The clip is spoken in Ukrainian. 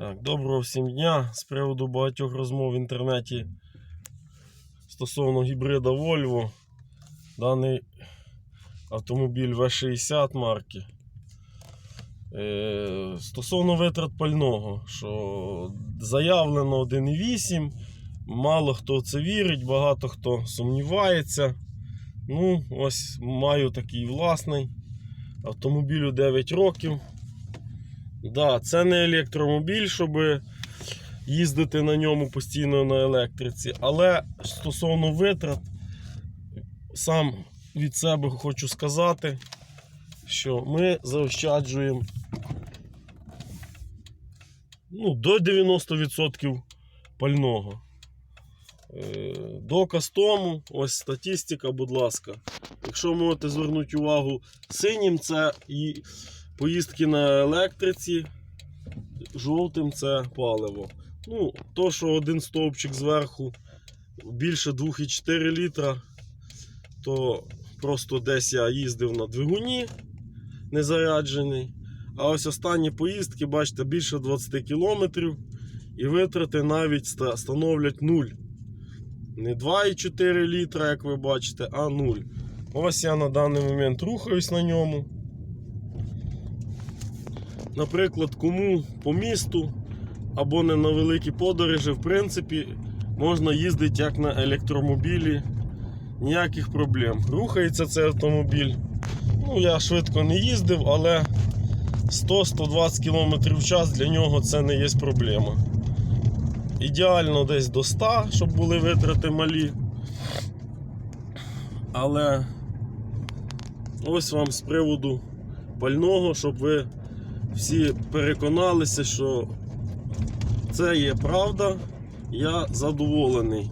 Так, доброго всім дня. З приводу багатьох розмов в інтернеті стосовно гібрида Volvo. Даний автомобіль V60 марки. Е, стосовно витрат пального, що заявлено 1,8. Мало хто в це вірить, багато хто сумнівається. Ну, ось маю такий власний. Автомобілю 9 років. Да, це не електромобіль, щоб їздити на ньому постійно на електриці. Але стосовно витрат, сам від себе хочу сказати, що ми заощаджуємо ну, до 90% пального. Е, Доказ тому, ось статистика, будь ласка. Якщо можете звернути увагу, синім це і поїздки на електриці, жовтим це паливо. Ну, то, що один стовпчик зверху більше 2,4 літра, то просто десь я їздив на двигуні незаряджений. А ось останні поїздки, бачите, більше 20 кілометрів і витрати навіть становлять 0. Не 2,4 літра, як ви бачите, а 0. Ось я на даний момент рухаюсь на ньому. Наприклад, кому по місту або не на великі подорожі, в принципі, можна їздити як на електромобілі. Ніяких проблем. Рухається цей автомобіль. Ну, я швидко не їздив, але 100-120 км в час для нього це не є проблема. Ідеально десь до 100, щоб були витрати малі. Але ось вам з приводу пального, щоб ви всі переконалися, що це є правда. Я задоволений